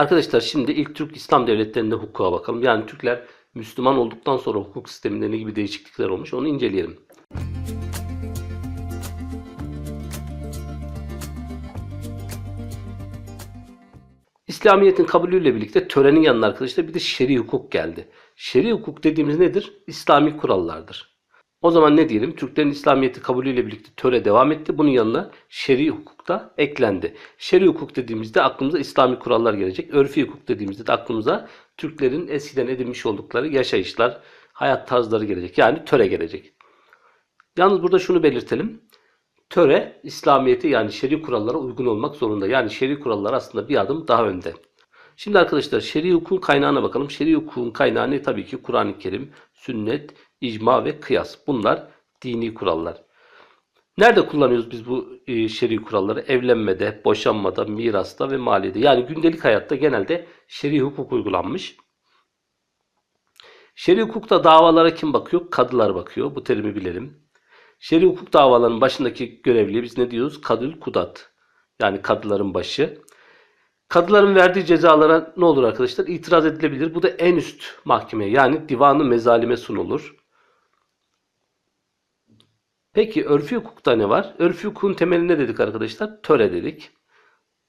Arkadaşlar şimdi ilk Türk İslam devletlerinde hukuka bakalım. Yani Türkler Müslüman olduktan sonra hukuk sisteminde ne gibi değişiklikler olmuş onu inceleyelim. İslamiyet'in kabulüyle birlikte törenin yanına arkadaşlar bir de şer'i hukuk geldi. Şer'i hukuk dediğimiz nedir? İslami kurallardır. O zaman ne diyelim? Türklerin İslamiyet'i kabulüyle birlikte töre devam etti. Bunun yanına şer'i hukuk da eklendi. Şer'i hukuk dediğimizde aklımıza İslami kurallar gelecek. Örfi hukuk dediğimizde de aklımıza Türklerin eskiden edinmiş oldukları yaşayışlar, hayat tarzları gelecek. Yani töre gelecek. Yalnız burada şunu belirtelim. Töre İslamiyet'e yani şer'i kurallara uygun olmak zorunda. Yani şer'i kurallar aslında bir adım daha önde. Şimdi arkadaşlar şer'i hukukun kaynağına bakalım. Şer'i hukukun kaynağı ne? Tabii ki Kur'an-ı Kerim, sünnet, icma ve kıyas. Bunlar dini kurallar. Nerede kullanıyoruz biz bu e, şer'i kuralları? Evlenmede, boşanmada, mirasta ve maliyede. Yani gündelik hayatta genelde şer'i hukuk uygulanmış. Şer'i hukukta davalara kim bakıyor? Kadılar bakıyor. Bu terimi bilelim. Şer'i hukuk davalarının başındaki görevliye biz ne diyoruz? Kadül kudat. Yani kadıların başı. Kadıların verdiği cezalara ne olur arkadaşlar? İtiraz edilebilir. Bu da en üst mahkemeye yani divanı mezalime sunulur. Peki örfi hukukta ne var? Örfi hukukun temeli ne dedik arkadaşlar? Töre dedik.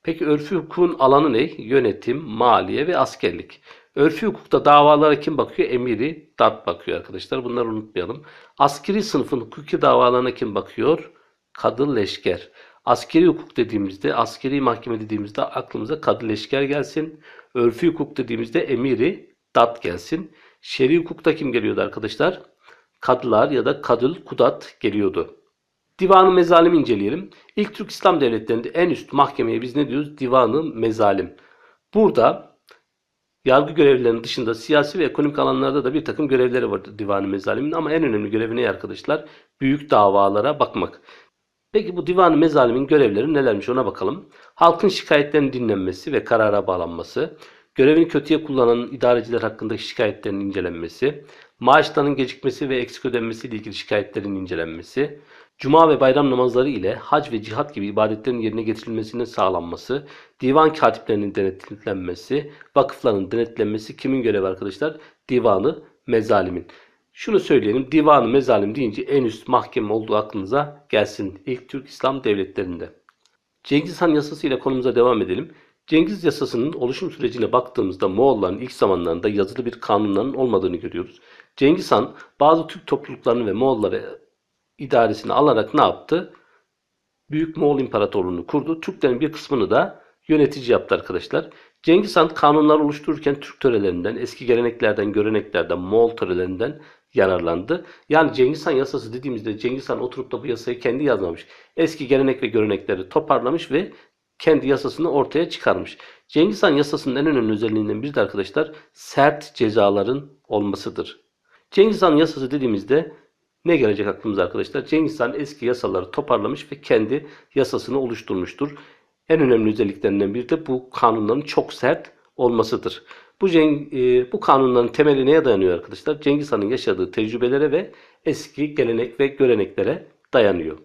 Peki örfi hukukun alanı ne? Yönetim, maliye ve askerlik. Örfi hukukta davalara kim bakıyor? Emiri, dat bakıyor arkadaşlar. Bunları unutmayalım. Askeri sınıfın hukuki davalarına kim bakıyor? Kadı leşker. Askeri hukuk dediğimizde, askeri mahkeme dediğimizde aklımıza kadı leşker gelsin. Örfi hukuk dediğimizde emiri, dat gelsin. Şer'i hukukta kim geliyordu arkadaşlar? Kadılar ya da kadıl kudat geliyordu. Divanı mezalim inceleyelim. İlk Türk İslam devletlerinde en üst mahkemeye biz ne diyoruz? Divanı mezalim. Burada yargı görevlilerinin dışında siyasi ve ekonomik alanlarda da bir takım görevleri vardır divanı mezalimin ama en önemli görevi ne arkadaşlar? Büyük davalara bakmak. Peki bu divan-ı mezalimin görevleri nelermiş ona bakalım. Halkın şikayetlerinin dinlenmesi ve karara bağlanması, görevini kötüye kullanan idareciler hakkındaki şikayetlerin incelenmesi, maaşlarının gecikmesi ve eksik ödenmesi ile ilgili şikayetlerin incelenmesi, cuma ve bayram namazları ile hac ve cihat gibi ibadetlerin yerine getirilmesinin sağlanması, divan katiplerinin denetlenmesi, vakıfların denetlenmesi kimin görevi arkadaşlar? Divanı mezalimin. Şunu söyleyelim, divan-ı mezalim deyince en üst mahkeme olduğu aklınıza gelsin ilk Türk İslam devletlerinde. Cengiz Han yasası ile konumuza devam edelim. Cengiz yasasının oluşum sürecine baktığımızda Moğolların ilk zamanlarında yazılı bir kanunların olmadığını görüyoruz. Cengiz Han bazı Türk topluluklarını ve Moğolları idaresini alarak ne yaptı? Büyük Moğol İmparatorluğunu kurdu. Türklerin bir kısmını da yönetici yaptı arkadaşlar. Cengiz Han kanunlar oluştururken Türk törelerinden, eski geleneklerden, göreneklerden, Moğol törelerinden yararlandı. Yani Cengiz Han yasası dediğimizde Cengiz Han oturup da bu yasayı kendi yazmamış. Eski gelenek ve görenekleri toparlamış ve kendi yasasını ortaya çıkarmış. Cengiz Han yasasının en önemli özelliğinden biri de arkadaşlar sert cezaların olmasıdır. Cengiz Han yasası dediğimizde ne gelecek aklımıza arkadaşlar? Cengiz Han eski yasaları toparlamış ve kendi yasasını oluşturmuştur. En önemli özelliklerinden biri de bu kanunların çok sert olmasıdır. Bu, Ceng, e, bu kanunların temeli neye dayanıyor arkadaşlar? Cengiz Han'ın yaşadığı tecrübelere ve eski gelenek ve göreneklere dayanıyor.